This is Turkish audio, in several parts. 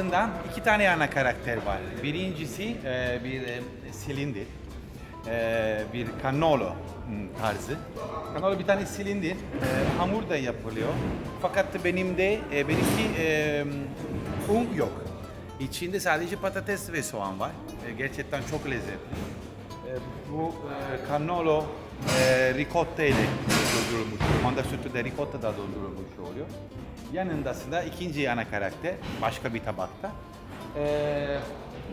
aslında iki tane ana karakter var. Birincisi e, bir e, silindir, e, bir cannolo hmm, tarzı. Cannolo bir tane silindir, e, hamur da yapılıyor. Fakat benim de e, benimki e, un yok. İçinde sadece patates ve soğan var. E, gerçekten çok lezzetli. E, bu e, cannolo e, ricotta ile doldurulmuş. Manda sütü de ricotta da doldurulmuş oluyor. Yanında aslında ikinci ana karakter başka bir tabakta. E,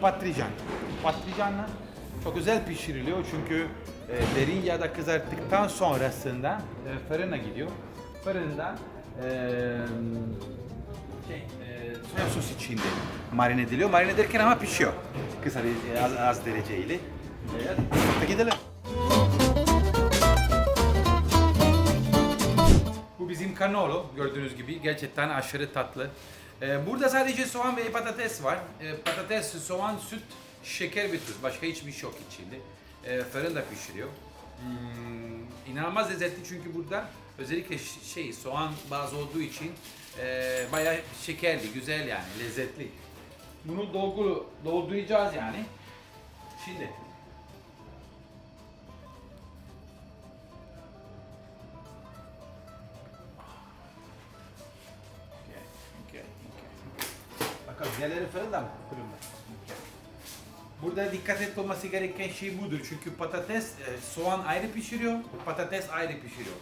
patlıcan. Patlıcanla çok güzel pişiriliyor çünkü e, derin yağda kızarttıktan sonrasında e, fırına gidiyor. Fırında e, şey, e, sos içinde marine ediliyor. Marine ederken ama pişiyor. Kısa derece- az, az dereceyle. E, hadi gidelim. Cannolo gördüğünüz gibi gerçekten aşırı tatlı. Ee, burada sadece soğan ve patates var. Ee, patates, soğan, süt, şeker ve tuz. Başka hiçbir şey yok içinde. Ee, fırında pişiriyor. Hmm, inanılmaz lezzetli çünkü burada özellikle şey soğan bazı olduğu için e, bayağı şekerli, güzel yani lezzetli. Bunu dolgu, dolduracağız yani. Şimdi diğerleri fırında mı? Fırında. Burada dikkat et gereken şey budur. Çünkü patates, e, soğan ayrı pişiriyor, patates ayrı pişiriyor.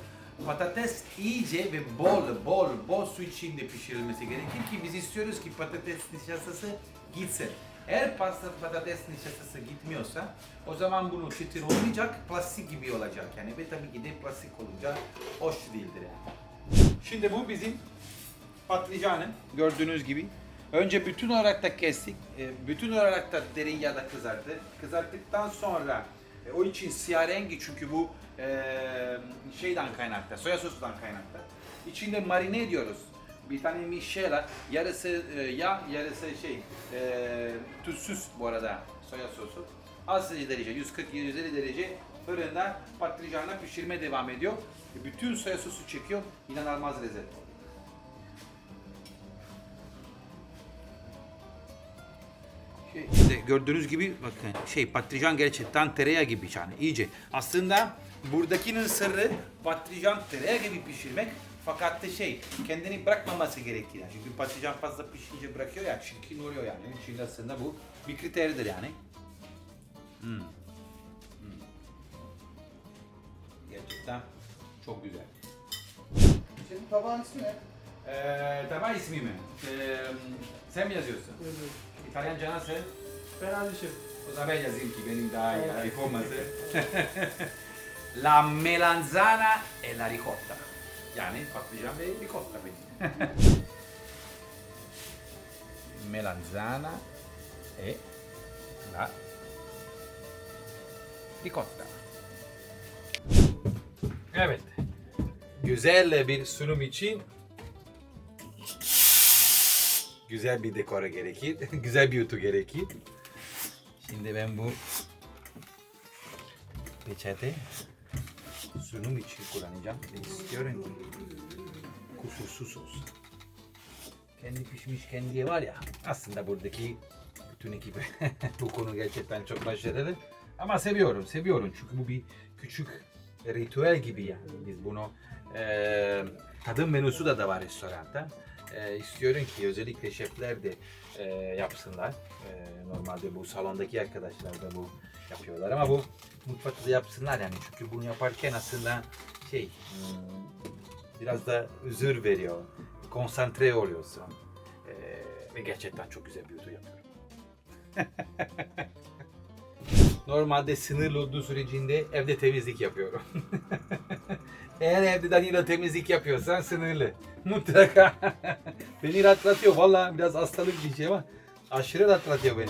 Patates iyice ve bol, bol, bol su içinde pişirilmesi gerekir ki biz istiyoruz ki patates nişastası gitsin. Eğer pasta patates nişastası gitmiyorsa o zaman bunu çıtır olmayacak, plastik gibi olacak yani ve tabii ki de plastik olunca hoş değildir yani. Şimdi bu bizim patlıcanı gördüğünüz gibi. Önce bütün olarak da kestik. e, Bütün olarak da derin yağda kızarttı. Kızarttıktan sonra e, o için siyah rengi çünkü bu e, şeyden kaynakta, soya sosundan kaynakta. İçinde marine ediyoruz. Bir tane mişela, yarısı e, yağ, yarısı şey, e, tuzsuz bu arada soya sosu. Az derece, 140-150 derece fırında patlıcanla pişirme devam ediyor. Bütün soya sosu çekiyor, inanılmaz lezzetli. Gördüğünüz gibi bakın şey patlıcan gerçekten tereyağı gibi yani iyice. Aslında buradakinin sırrı patlıcan tereyağı gibi pişirmek fakat da şey kendini bırakmaması gerektiği. Yani. Çünkü patlıcan fazla pişince bırakıyor ya çirkin oluyor yani. Çünkü aslında bu bir kriteridir yani. Hmm. Hmm. Gerçekten çok güzel. Senin tabağın ismi ne? Ee, tabak ismi mi? Ee, sen mi yazıyorsun? İtalyanca nasıl? Ben Ali Şef. O zaman ben yazayım ki benim daha iyi ayıp olmasın. la melanzana e la ricotta. Yani patlıcan ve ricotta benim. melanzana e la ricotta. Evet. Güzel bir sunum için güzel bir dekora gerekir. güzel bir yutu gerekir. Şimdi ben bu peçete sunum için kullanacağım. Ve istiyorum ki kusursuz olsun. Kendi pişmiş kendiye var ya aslında buradaki bütün ekip bu konu gerçekten çok başarılı. Ama seviyorum, seviyorum çünkü bu bir küçük ritüel gibi yani. Biz bunu eee tadım menüsü de, de var restoranda. Eee istiyorum ki özellikle şefler de eee, yapsınlar. Eee, normalde bu salondaki arkadaşlar da bu yapıyorlar ama bu mutfakta da yapsınlar yani çünkü bunu yaparken aslında şey hmm, biraz da huzur veriyor. Konsantre oluyorsun. Eee, ve gerçekten çok güzel bir yapıyorum. Normalde sınırlı olduğu sürecinde evde temizlik yapıyorum. Eğer evde Danilo temizlik yapıyorsan sınırlı. Mutlaka. beni rahatlatıyor. Valla biraz hastalık bir şey ama aşırı rahatlatıyor beni.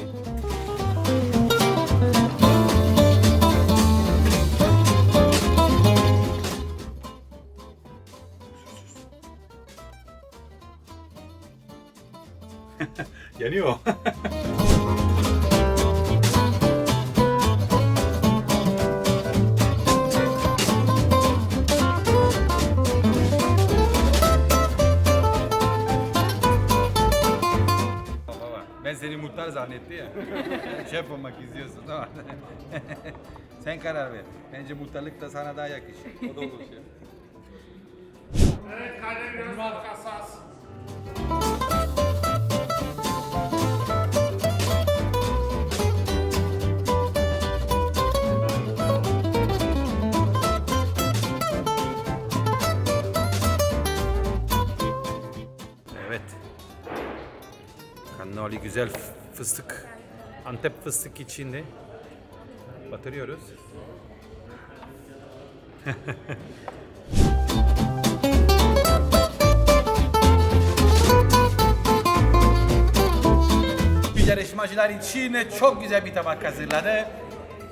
Yanıyor. zannetti ya. Şef olmak istiyorsun değil mi? Sen karar ver. Bence muhtarlık da sana daha yakışır. O da olur şef. Evet kalem biraz hassas. Cannoli güzel fıstık. Antep fıstık içinde. Batırıyoruz. Yarışmacılar için çok güzel bir tabak hazırladı.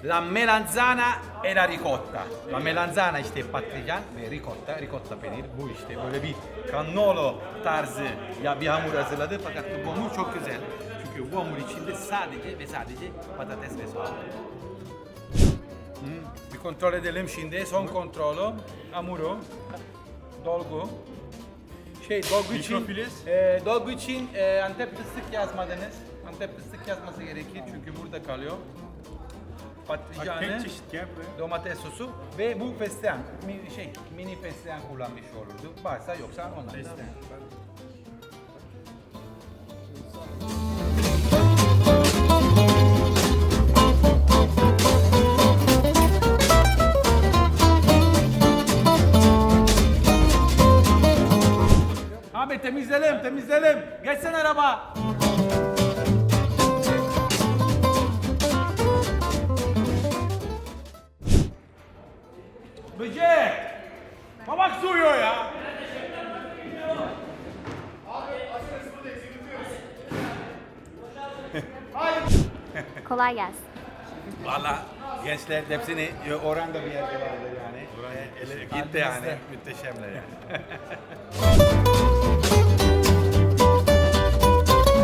La melanzana e la ricotta. La melanzana işte patlıcan ve ricotta, ricotta peynir. Bu işte böyle bir cannolo tarzı ya bir hamur hazırladı fakat bu hamur çok güzel. Çünkü bu hamur içinde sadece ve sadece patates ve soğan. Hmm, Bir kontrol edelim şimdi. Son kontrolü. Hamuru. Dolgu. Şey dolgu için, e, dolgu için e, Antep fıstık yazmadınız. Antep fıstık yazması gerekir çünkü burada kalıyor. Patlıcanı, Tek çeşit ya buraya. domates sosu ve bu fesleğen, mi- şey mini fesleğen kullanmış olurdu. Varsa yoksa onlar. Abi temizleyelim, temizleyelim. Geçsen araba. Kolay gelsin. Valla gençler hepsini oranda bir yerde vardı yani. Gitti yani. Müteşemler yani.